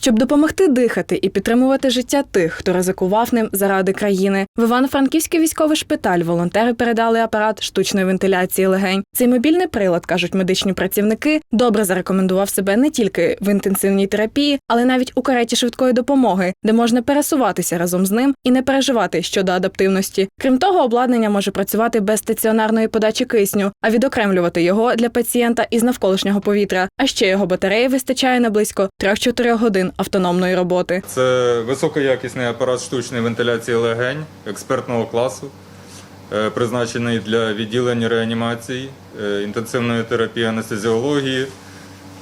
щоб допомогти дихати і підтримувати життя тих, хто ризикував ним заради країни. В Івано-Франківський військовий шпиталь волонтери передали апарат штучної вентиляції легень. Цей мобільний прилад, кажуть медичні працівники, добре зарекомендував себе не тільки в інтенсивній терапії, але навіть у кареті швидкої допомоги, де можна пересуватися разом з ним і не переживати щодо адаптивності. Крім того, обладнання може працювати без стаціонарної подачі кисню, а відокремлювати його для пацієнта із навколишнього повітря. А ще його батареї вистачає на близько 3-4 годин автономної роботи. Це високоякісний апарат штучної вентиляції легень експертного класу, е, призначений для відділень реанімації, е, інтенсивної терапії анестезіології,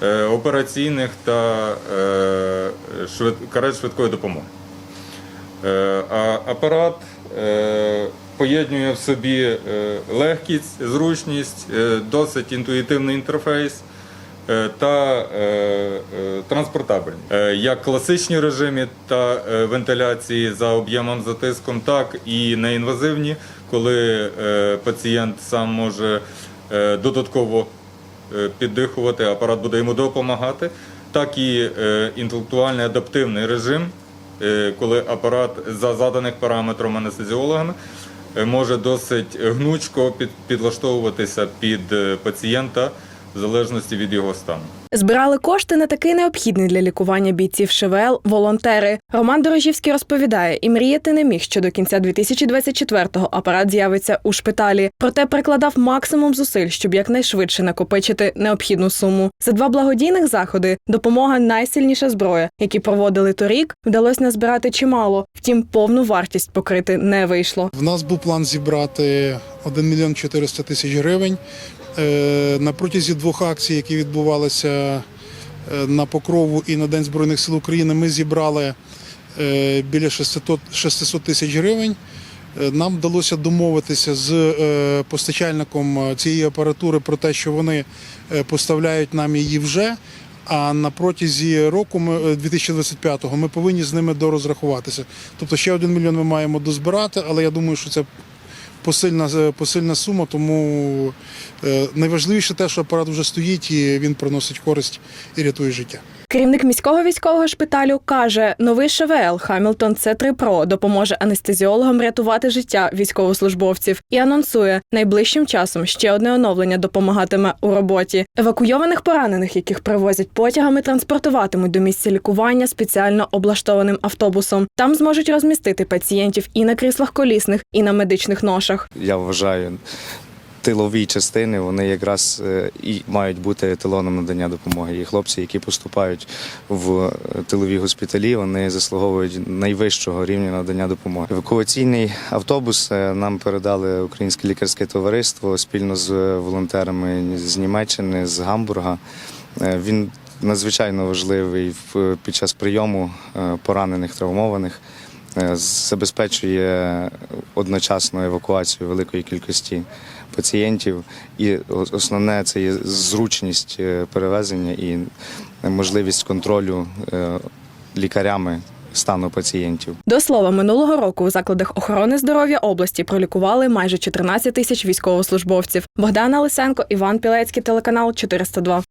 е, операційних та карет швидкої допомоги. А апарат поєднує в собі легкість, зручність, досить інтуїтивний інтерфейс та е, е, транспортабельність. Е, Як в класичній режимі та е, вентиляції за об'ємом за тиском, так і неінвазивні, коли е, пацієнт сам може е, додатково е, піддихувати, апарат буде йому допомагати, так і е, інтелектуальний адаптивний режим, е, коли апарат за заданих параметрами анестезіологами е, може досить гнучко під, підлаштовуватися під е, пацієнта в залежності від його стану. Збирали кошти на такий необхідний для лікування бійців ШВЛ волонтери. Роман Дорожівський розповідає, і мріяти не міг, що до кінця 2024-го апарат з'явиться у шпиталі. Проте прикладав максимум зусиль, щоб якнайшвидше накопичити необхідну суму. За два благодійних заходи допомога найсильніша зброя, які проводили торік, вдалося назбирати чимало. Втім, повну вартість покрити не вийшло. В нас був план зібрати 1 мільйон 400 тисяч гривень. Е, На протязі двох акцій, які відбувалися е, на Покрову і на День Збройних сил України, ми зібрали е, біля 600 600 тисяч гривень. Нам вдалося домовитися з постачальником цієї апаратури про те, що вони поставляють нам її вже. А на протязі року е, 2025-го ми повинні з ними дорозрахуватися. Тобто ще один мільйон ми маємо дозбирати, але я думаю, що це посильна, посильна сума, тому е, найважливіше те, що апарат вже стоїть і він приносить користь і рятує життя. Керівник міського військового шпиталю каже, новий ШВЛ Хамілтон С3 Pro допоможе анестезіологам рятувати життя військовослужбовців і анонсує, найближчим часом ще одне оновлення допомагатиме у роботі. Евакуйованих поранених, яких привозять потягами, транспортуватимуть до місця лікування спеціально облаштованим автобусом. Там зможуть розмістити пацієнтів і на кріслах колісних, і на медичних ношах. я вважаю, тилові частини вони якраз е, і мають бути еталоном надання допомоги. І хлопці, які поступають в е, тилові госпіталі, вони заслуговують найвищого рівня надання допомоги. Евакуаційний автобус е, нам передали Українське лікарське товариство спільно з волонтерами з Німеччини, з Гамбурга. Він надзвичайно важливий під час прийому поранених травмованих забезпечує одночасну евакуацію великої кількості пацієнтів, і основне це є зручність е, перевезення і можливість контролю е, лікарями стану пацієнтів. До слова, минулого року у закладах охорони здоров'я області пролікували майже 14 тисяч військовослужбовців. Богдана Лисенко, Іван Пілецький, телеканал 402.